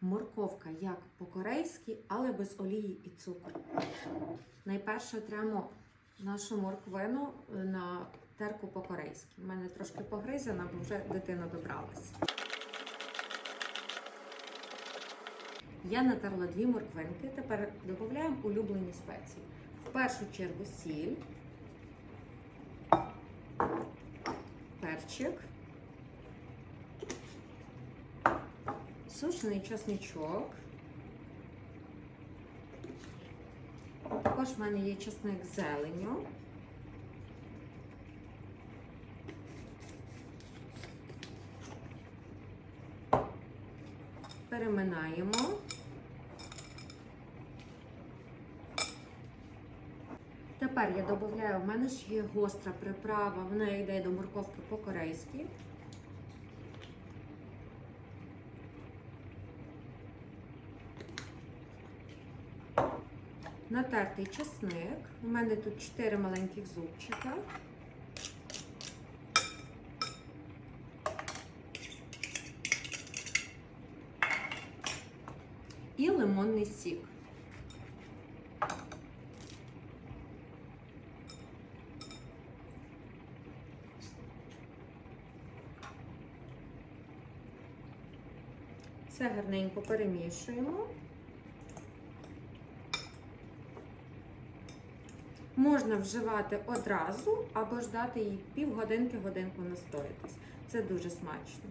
Морковка як по-корейськи, але без олії і цукру. Найперше тремо нашу морквину е, на терку по-корейськи. У мене трошки погризена, бо вже дитина добралась. Я натерла дві морквинки. Тепер додаємо улюблені спеції. В першу чергу сіль, перчик, сушений чесничок. Також в мене є чесник з зеленню. Переминаємо. Тепер я додаю, в мене ж є гостра приправа, вона йде до морковки по-корейськи. Натертий чесник. У мене тут 4 маленьких зубчика. І лимонний сік. Все гарненько перемішуємо. Можна вживати одразу або ждати її півгодинки-годинку настоятись. Це дуже смачно.